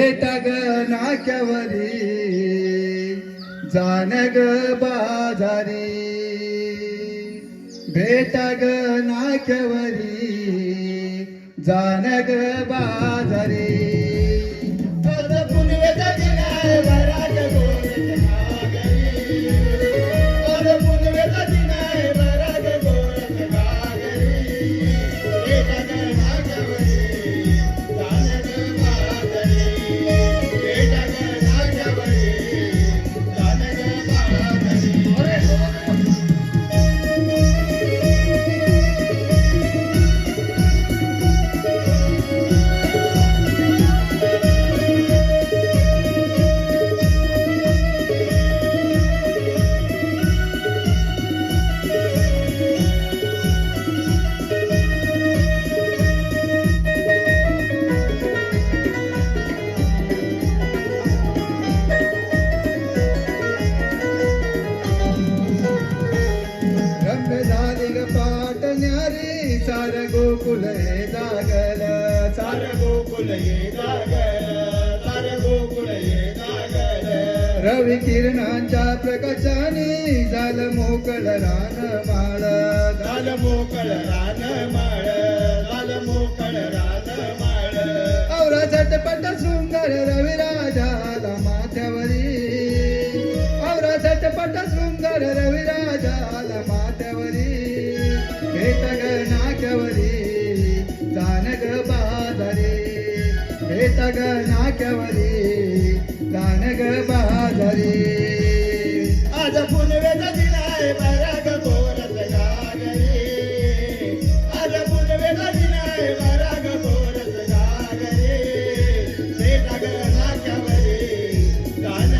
ग नाक्यावरी जान ग बाजारी. भेटा ग नाक्यावरी जाण ग बाजारी. गोकुल हे जागल तार गोकुल हे जागल तार गोकुल हे जागल रवी किरणांच्या प्रकाशाने झाल मोकळ रान माळ झाल मोकळ रान माळ झाल मोकळ रान माळ औरा झटपट सुंदर रविराजाला माथ्यावरी. औरा झटपट सुंदर रविराजाला माथ्यावरी. भेट नाक्यावरी. ग बहादरे बेत ग नाक्यावरे आज पुनवेद दिनाय बरा ग आज पुनवेद दिनाय बरा ग बोरत गागरे बेत ग नाक्यावरे गाण